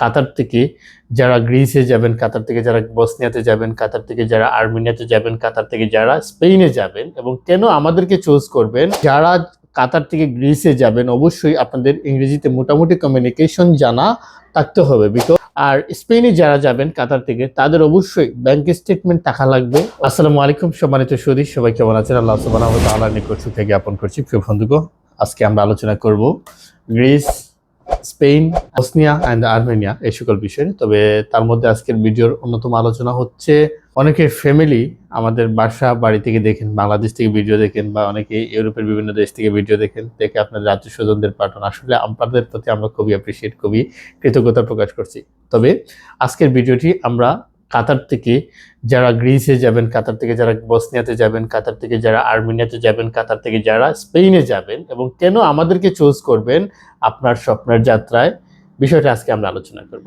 কাতার থেকে যারা গ্রিসে যাবেন, কাতার থেকে যারা বসনিয়াতে যাবেন, কাতার থেকে যারা আর্মেনিয়াতে যাবেন, কাতার থেকে যারা স্পেনে যাবেন এবং কেন আমাদেরকে চুজ করবেন? যারা কাতার থেকে গ্রিসে যাবেন, অবশ্যই আপনাদের ইংরেজিতে মোটামুটি কমিউনিকেশন জানা থাকতে হবে বিকজ আর স্পেনে যারা যাবেন, কাতার থেকে, তাদের অবশ্যই ব্যাংক স্টেটমেন্ট টাকা লাগবে। আসসালামু আলাইকুম, সম্মানিত সুদী সবাই কেমন আছেন? আল্লাহ ওয়া তাআলার নিকট সুখে জ্ঞাপন করছি। প্রিয় বন্ধুগণ, আজকে আমরা আলোচনা করব Greece Spain Bosnia and Armenia এই সকল বিষয়ে তবে তার মধ্যে আজকের ভিডিওর অন্যতম আলোচনা হচ্ছে অনেকের ফ্যামিলি আমাদের বাসা বাড়ি থেকে দেখেন, বাংলাদেশ থেকে ভিডিও দেখেন বা অনেকে ইউরোপের বিভিন্ন দেশ থেকে ভিডিও দেখেন, দেখে আপনাদের রাজ্য স্বজনদের পাঠান। আসলে আপনাদের প্রতি আমরা খুবই অ্যাপ্রিসিয়েট খুবই কৃতজ্ঞতা প্রকাশ করছি। তবে আজকের ভিডিওটি আমরা কাতার থেকে যারা গ্রিসে যাবেন, কাতার থেকে যারা বসনিয়াতে যাবেন, কাতার থেকে যারা আর্মেনিয়াতে যাবেন, কাতার থেকে যারা স্পেনে যাবেন এবং কেন আমাদেরকে চুজ করবেন আপনার স্বপ্নের যাত্রায়, বিষয়টা আজকে আমরা আলোচনা করব।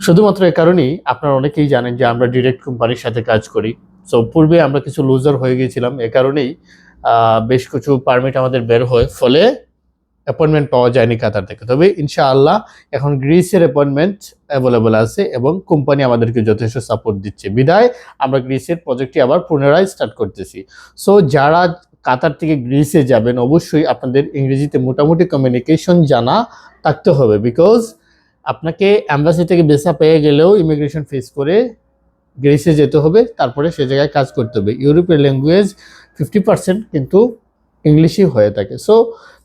শুধুমাত্র এ কারণেই আপনারা অনেকেই জানেন যে আমরা ডিরেক্ট কোম্পানির সাথে কাজ করি। সো পূর্বে আমরা কিছু লুজার হয়ে গিয়েছিলাম। এ কারণেই বেশ কিছু পারমিট আমাদের বের হয়। ফলে অ্যাপয়েন্টমেন্ট পাওয়া যায়নি কাতার থেকে। তবে ইনশাআল্লাহ এখন গ্রিসের অ্যাপয়েন্টমেন্ট অ্যাভেলেবল আছে এবং কোম্পানি আমাদেরকে যথেষ্ট সাপোর্ট দিচ্ছে। বিদায়, আমরা গ্রিসের প্রজেক্টটি আবার পুনরায় স্টার্ট করতেছি। সো যারা কাতার থেকে গ্রিসে যাবেন, অবশ্যই আপনাদের ইংরেজিতে মোটামুটি কমিউনিকেশন জানা থাকতে হবে বিকজ আপনাকে অ্যাম্বাসি থেকে ভিসা পেয়ে গেলেও ইমিগ্রেশন ফেস করে গ্রিসে যেতে হবে, তারপরে সে জায়গায় কাজ করতে হবে। ইউরোপের ল্যাঙ্গুয়েজ ফিফটি পার্সেন্ট কিন্তু ইংলিশই হয়ে থাকে। সো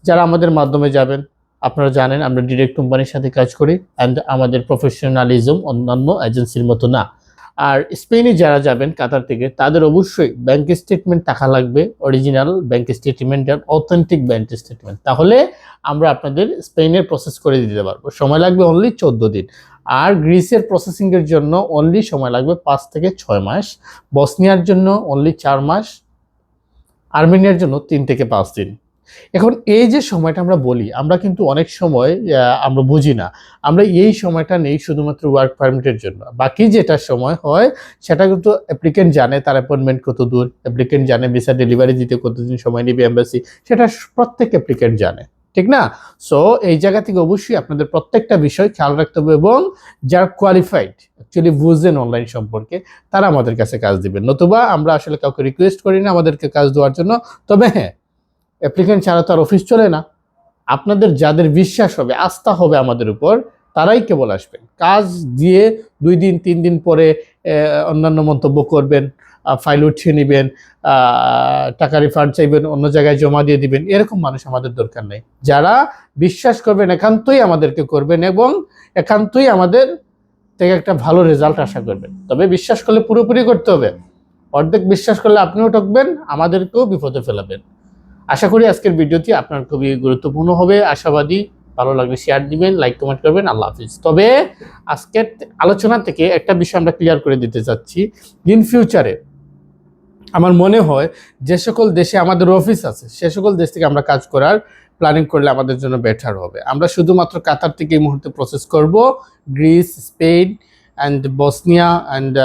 যারা আমাদের মাধ্যমে যাবেন, আপনারা জানেন আমরা ডিরেক্ট কোম্পানির সাথে কাজ করি অ্যান্ড আমাদের প্রফেশনালিজম অন্যান্য এজেন্সির মতো না। আর স্পেনে যারা যাবেন কাতার থেকে, তাদের অবশ্যই ব্যাংক স্টেটমেন্ট টাকা লাগবে অরিজিনাল ব্যাংক স্টেটমেন্ট আর অথেন্টিক ব্যাংক স্টেটমেন্ট তাহলে আমরা আপনাদের স্পেনের প্রসেস করে দিতে পারব। সময় লাগবে অনলি চোদ্দ দিন। আর গ্রিসের প্রসেসিংয়ের জন্য অনলি সময় লাগবে পাঁচ থেকে ছয় মাস। বসনিয়ার জন্য অনলি চার মাস। আর্মেনিয়ার জন্য তিন থেকে পাঁচ দিন। এখন এই যে সময়টা আমরা বলি, আমরা কিন্তু অনেক সময় আমরা বুঝি না। আমরা এই সময়টা নেই শুধুমাত্র ওয়ার্ক পারমিটের জন্য। বাকি যেটা সময় হয়, সেটা কিন্তু অ্যাপ্লিকেন্ট জানে, তার অ্যাপয়েন্টমেন্ট কত দূর অ্যাপ্লিকেন্ট জানে ভিসা ডেলিভারি দিতে কতদিন সময় নেবে এম্বাসি সেটা প্রত্যেক অ্যাপ্লিকেন্ট জানে। ঠিক না? সো এই জায়গা থেকে অবশ্যই আপনাদের প্রত্যেকটা বিষয় খেয়াল রাখতে হবে এবং যারা কোয়ালিফাইড অ্যাকচুয়ালি বুঝছেন অনলাইন সম্পর্কে, তারা আমাদের কাছে কাজ দিবেন। নতুবা আমরা আসলে কাউকে রিকোয়েস্ট করি না আমাদেরকে কাজ দেওয়ার জন্য। তবে হ্যাঁ অ্যাপ্লিকেন্ট ছাড়া তো আর অফিস চলে না। আপনাদের যাদের বিশ্বাস হবে, আস্থা হবে আমাদের উপর, তারাই কেবল আসবেন। কাজ দিয়ে দুই দিন, তিন দিন পরে অন্যান্য মন্তব্য করবেন ফাইল উঠিয়ে নেবেন টাকা রিফান্ড চাইবেন, অন্য জায়গায় জমা দিয়ে দিবেন, এরকম মানুষ আমাদের দরকার নেই। যারা বিশ্বাস করবেন, একান্তই আমাদেরকে করবেন এবং একান্তই আমাদের থেকে একটা ভালো রেজাল্ট আশা করবেন। তবে বিশ্বাস করলে পুরোপুরি করতে হবে। অর্ধেক বিশ্বাস করলে আপনিও ঠকবেন, আমাদেরকেও বিপদে ফেলাবেন। আশা করি আজকের ভিডিওটি আপনার খুবই গুরুত্বপূর্ণ হবে। আশাবাদী, ভালো লাগলে শেয়ার দিবেন লাইক কমেন্ট করবেন। আল্লাহ হাফিজ। তবে আজকের আলোচনা থেকে একটা বিষয় আমরা ক্লিয়ার করে দিতে চাচ্ছি। ইন ফিউচারে আমার মনে হয় যে সকল দেশে আমাদের অফিস আছে, সে সকল দেশ থেকে আমরা কাজ করার প্ল্যানিং করলে আমাদের জন্য বেটার হবে। আমরা শুধুমাত্র কাতার থেকে এই মুহূর্তে প্রসেস করব। Greece Spain and Bosnia and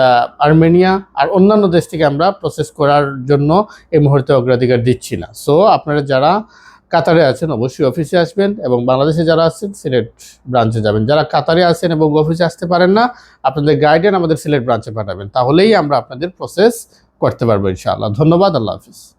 Armenia আর অন্যান্য দেশ থেকে আমরা প্রসেস করার জন্য এই মুহূর্তে অগ্রাধিকার দিচ্ছি না। সো আপনারা যারা কাতারে আছেন অবশ্যই অফিসে আসবেন এবং বাংলাদেশে যারা আছেন সিলেট ব্রাঞ্চে যাবেন। যারা কাতারে আছেন এবং অফিসে আসতে পারেন না, আপনাদের গাইডেন আমাদের সিলেট ব্রাঞ্চে পাঠাবেন। তাহলেই আমরা আপনাদের প্রসেস করতে পারব ইনশাআল্লাহ। ধন্যবাদ, আল্লাহ হাফিজ।